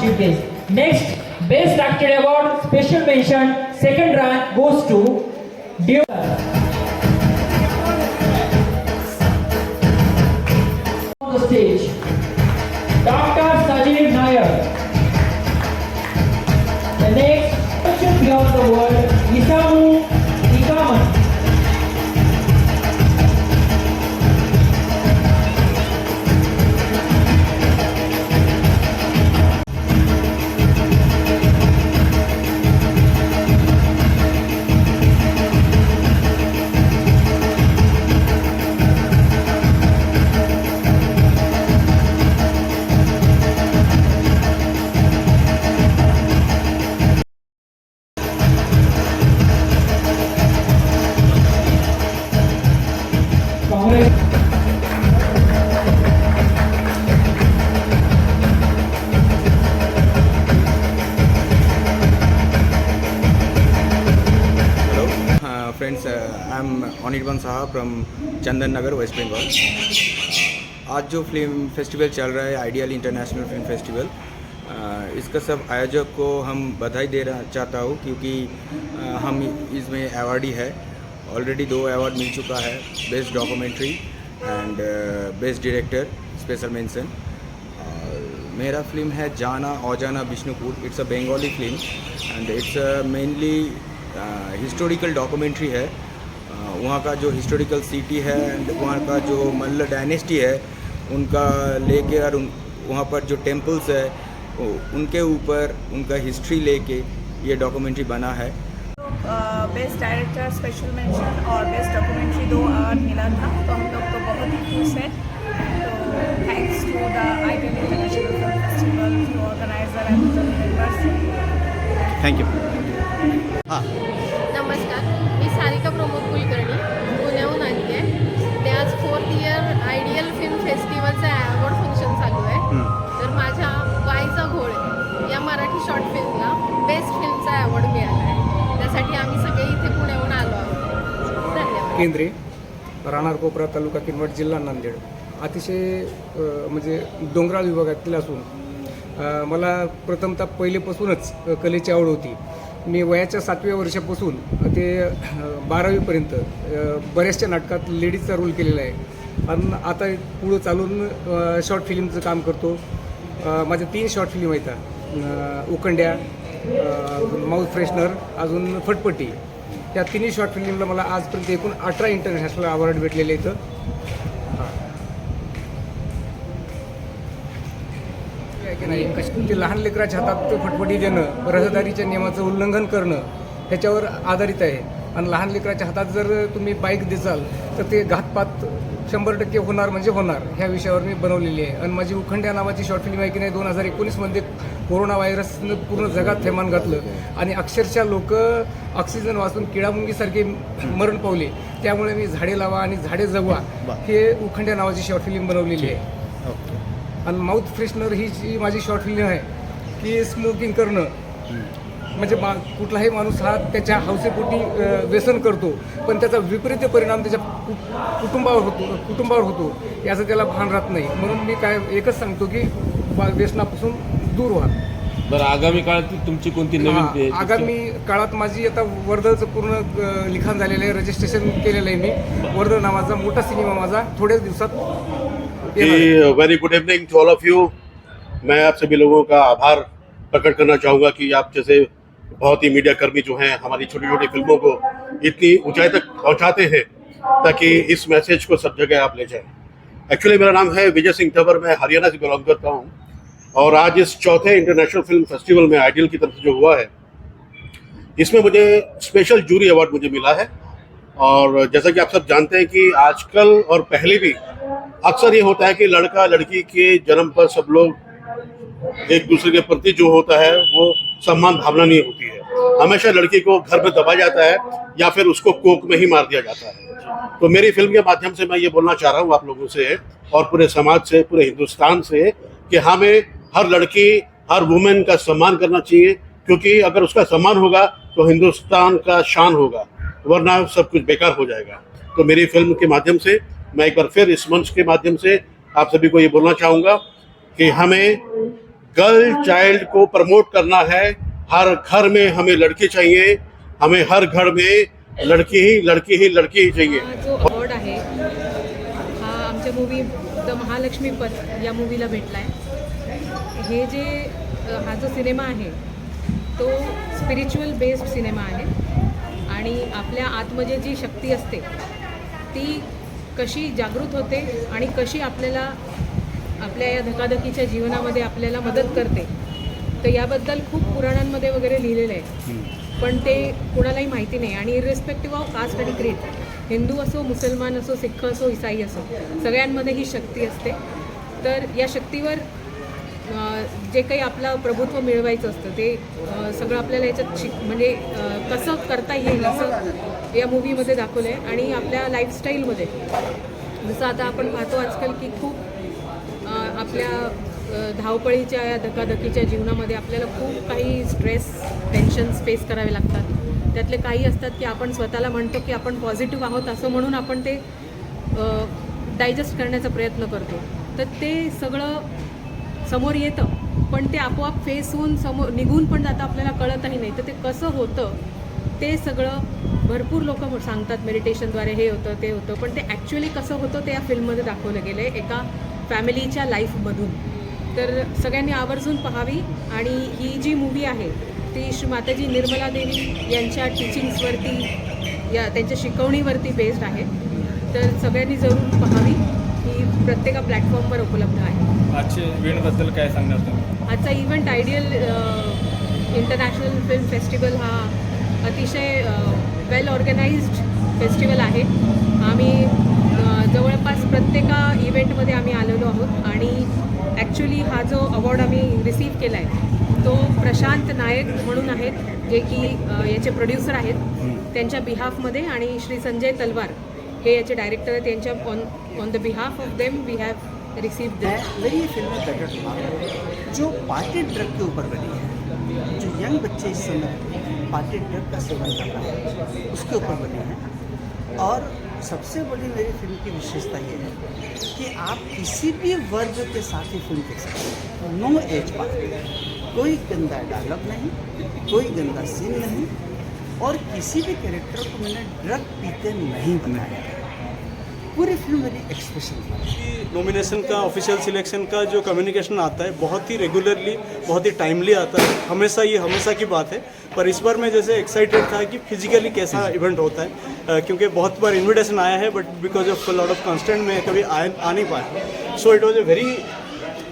Next, best actor award special mention second rank goes to Dev. On the stage, Dr. Sajid Nair. The next, Beyond the World, friends I am Anirban Saha from Chandannagar West Bengal आज जो film festival चल रहा है ideal international Film festival इसका सब आयोजक को हम बधाई देना चाहता हूँ क्योंकि हम इसमें अवार्डी है। ऑलरेडी दो अवार्ड मिल चुका है best documentary and best director special mention. मेरा फ़िल्म है Jana Ojana Bishnupur it's a Bengali film and it's mainly historical documentary है। Uh, वहाँ का जो हिस्टोरिकल सिटी है एंड वहाँ का जो मल्ल डायनेस्टी है उनका लेके और उन वहाँ पर जो टेम्पल्स है उनके ऊपर उनका हिस्ट्री लेके ये डॉक्यूमेंट्री बना है। बेस्ट डायरेक्टर स्पेशल मेंशन और बेस्ट डॉक्यूमेंट्री दो अवार्ड मिला था तो हम लोग तो बहुत ही खुश हैं। तो thanks to the Ideal International Film Festival to organizer and members thank you हां। केंद्रे राहणार कोपरा तालुका किनवट जिल्हा नांदेड. अतिशय म्हणजे डोंगराळ विभागातील असून मला प्रथमतः पहिलेपासूनच कलेची आवड होती. मी वयाच्या सातव्या वर्षापासून ते बारावीपर्यंत बऱ्याचशा नाटकात लेडीजचा रोल केलेला आहे. आणि आता पुढं चालून शॉर्ट फिल्मचं काम करतो. माझ्या तीन शॉर्ट फिल्म आहेत. उकंड्या माउथ फ्रेशनर अजून फटपटी. या तिन्ही शॉर्ट फिल्मला मला आजपर्यंत एकूण अठरा इंटरनॅशनल अवॉर्ड भेटलेले इथं आहे ते लहान लेकराच्या हातात फटफटी देणं रहदारीच्या नियमाचं उल्लंघन करणं ह्याच्यावर आधारित आहे. आणि लहान लेकराच्या हातात जर तुम्ही बाईक देसाल तर ते घातपात शंभर टक्के होणार म्हणजे होणार. ह्या विषयावर मी बनवलेली आहे. आणि माझी उखंड्या नावाची शॉर्ट फिल्म आहे की नाही दोन हजार एकोणीसमध्ये कोरोना व्हायरसनं पूर्ण जगात थैमान घातलं. आणि अक्षरशः लोक ऑक्सिजन वाचून किडामुंगीसारखे मरण पावले. त्यामुळे मी झाडे लावा आणि झाडे जगवा हे उखंड्या नावाची शॉर्ट फिल्म बनवलेली आहे. आणि माउथ फ्रेशनर ही जी माझी शॉर्ट फिल्म आहे की स्मोकिंग करणं म्हणजे मा कुठलाही माणूस हा त्याच्या हौसेपोटी व्यसन करतो. पण त्याचा विपरीत परिणाम त्याच्या कुटुंबावर होतो कुटुंबावर होतो. याचं त्याला भान राहत नाही. म्हणून मी काय एकच सांगतो की व्यसनापासून दूर व्हा. बरं आगामी काळात तुमची कोणती नवीन आगामी काळात माझी आता वर्धचं पूर्ण लिखाण झालेलं आहे रजिस्ट्रेशन केलेलं आहे मी. वर्ध नावाचा मोठा सिनेमा माझा थोड्याच दिवसात. Very good evening to all of you मैं आप सभी लोगों का आभार प्रकट करना चाहूँगा कि आप जैसे बहुत ही मीडिया कर्मी जो हैं हमारी छोटी छोटी फ़िल्मों को इतनी ऊंचाई तक पहुंचाते हैं ताकि इस मैसेज को सब जगह आप ले जाएँ। एक्चुअली मेरा नाम है विजय सिंह तंवर मैं हरियाणा से बिलोंग करता हूँ। और आज इस चौथे इंटरनेशनल फ़िल्म फेस्टिवल में आइडियल की तरफ़ से जो हुआ है, इसमें मुझे स्पेशल जूरी अवार्ड मुझे मिला है। और जैसा कि आप सब जानते हैं कि आजकल और पहले भी अक्सर ये होता है कि लड़का लड़की के जन्म पर सब लोग एक दूसरे के प्रति जो होता है, वो सम्मान भावना नहीं होती है। हमेशा लड़की को घर में दबाया जाता है या फिर उसको कोक में ही मार दिया जाता है। तो मेरी फ़िल्म के माध्यम से मैं ये बोलना चाह रहा हूँ आप लोगों से और पूरे समाज से, पूरे हिंदुस्तान से कि हमें हर लड़की, हर वुमेन का सम्मान करना चाहिए, क्योंकि अगर उसका सम्मान होगा तो हिंदुस्तान का शान होगा, वरना सब कुछ बेकार हो जाएगा। तो मेरी फ़िल्म के माध्यम से, मैं एक बार फिर इस मंच के माध्यम से आप सभी को ये बोलना चाहूँगा कि हमें गर्ल चाइल्ड को प्रमोट करना है। हर घर में हमें लड़के चाहिए। हमें हर घर में लड़की ही लड़की ही लड़की ही चाहिए। जो अवॉर्ड आहे हा आमच्या मूवी द महालक्ष्मी पद या मूवीला भेटला आहे हे जे हा जो सिनेमा आहे तो स्पिरिच्युअल बेस्ड सिनेमा आहे. आणि आपल्या आतमध्ये जी शक्ती असते ती कशी जागृत होते आणि कशी आपल्याला आपल्या या धकाधकीच्या जीवनामध्ये आपल्याला मदत करते. तर याबद्दल खूप पुराणांमध्ये वगैरे लिहिलेलं आहे. पण ते कुणालाही माहिती नाही. आणि इरिस्पेक्टिव्ह ऑफ कास्ट आणि क्रीड हिंदू असो मुसलमान असो सिख असो इसाई असो सगळ्यांमध्ये ही शक्ती असते. तर या शक्तीवर जे काही आपलं प्रभुत्व मिळवायचं असतं ते सगळं आपल्याला याच्यात शिक म्हणजे कसं करता येईल असं या मूवीमध्ये दाखवलं आहे आणि आपल्या लाईफस्टाईलमध्ये जसं आता आपण पाहतो आजकाल की खूप आपल्या धावपळीच्या या धकाधकीच्या जीवनामध्ये आपल्याला खूप काही स्ट्रेस टेन्शन्स फेस करावे लागतात. त्यातले काही असतात की आपण स्वतःला म्हणतो की आपण पॉझिटिव्ह आहोत असं म्हणून आपण ते डायजेस्ट करण्याचा प्रयत्न करतो. तर ते सगळं समोर येतं पण ते आपोआप फेस होऊन समोर निघून पण जातं आपल्याला कळतही नाही. तर ते कसं होतं ते सगळं भरपूर लोक सांगतात मेडिटेशनद्वारे हे होतं ते होतं. पण ते ॲक्च्युली कसं होतं ते या फिल्ममध्ये दाखवलं गेलं आहे एका फॅमिलीच्या लाईफमधून. तर सगळ्यांनी आवर्जून पाहावी आणि ही जी मूवी आहे ती श्री माताजी निर्मला देवी यांच्या टीचिंग्सवरती या त्यांच्या शिकवणीवरती बेस्ड आहे. तर सगळ्यांनी जरूर पाहावी. ही प्रत्येका प्लॅटफॉर्मवर उपलब्ध आहे. आजच्या इव्हेंटबद्दल काय सांगणार तुम्ही? आजचा event Ideal International Film Festival हा अतिशय वेल ऑर्गनाइज्ड फेस्टिवल आहे. आम्ही जवळपास प्रत्येका इव्हेंटमध्ये आम्ही आलेलो आहोत आणि ॲक्च्युली हा जो अवॉर्ड आम्ही रिसीव केला आहे तो प्रशांत नायक म्हणून आहेत जे की याचे प्रोड्युसर आहेत. त्यांच्या बिहाफमध्ये आणि श्री संजय तलवार हे याचे डायरेक्टर आहेत. त्यांच्या on on the behalf of them we have receive मेरी ये फिल्म जो पार्टी ड्रग के ऊपर बनी है जो यंग बच्चे इस समय पार्टी ड्रग का सेवन कर रहे हैं उसके ऊपर बनी है। और सबसे बड़ी मेरी फ़िल्म की विशेषता ये है कि आप किसी भी वर्ग के साथ ही फ़िल्म देख सकते हैं। नो एज बार कोई गंदा डायलॉग नहीं कोई गंदा सीन नहीं और किसी भी कैरेक्टर को मैंने ड्रग पीते नहीं बनाया पूरी फ़िल्म मेरी एक्सप्रेशन है। नॉमिनेशन का ऑफिशियल सिलेक्शन का जो कम्युनिकेशन आता है बहुत ही रेगुलरली बहुत ही टाइमली आता है। हमेशा ये हमेशा की बात है। पर इस बार मैं जैसे एक्साइटेड था कि फिजिकली कैसा इवेंट होता है क्योंकि बहुत बार इन्विटेशन आया है but because of lot of constant में कभी आ, आ नहीं पाया। So it was a very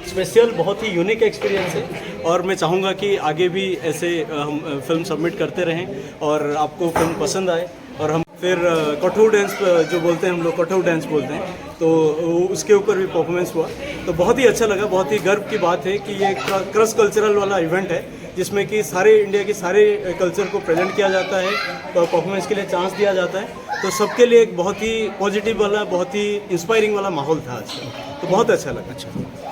special बहुत ही यूनिक एक्सपीरियंस है। और मैं चाहूँगा कि आगे भी ऐसे हम फ़िल्म सबमिट करते रहें और आपको फ़िल्म पसंद आए। और हम फिर कठोर डांस जो बोलते हैं हम लोग, कठोर डांस बोलते हैं। तो उसके ऊपर भी परफॉर्मेंस हुआ। तो बहुत ही अच्छा लगा, बहुत ही गर्व की बात है कि ये क्रॉस कल्चरल वाला इवेंट है, जिसमें कि सारे इंडिया के सारे कल्चर को प्रेजेंट किया जाता है परफॉर्मेंस के लिए चांस दिया जाता है। तो सबके लिए एक बहुत ही पॉजिटिव वाला, बहुत ही इंस्पायरिंग वाला माहौल था आज। तो बहुत अच्छा लगा। अच्छा।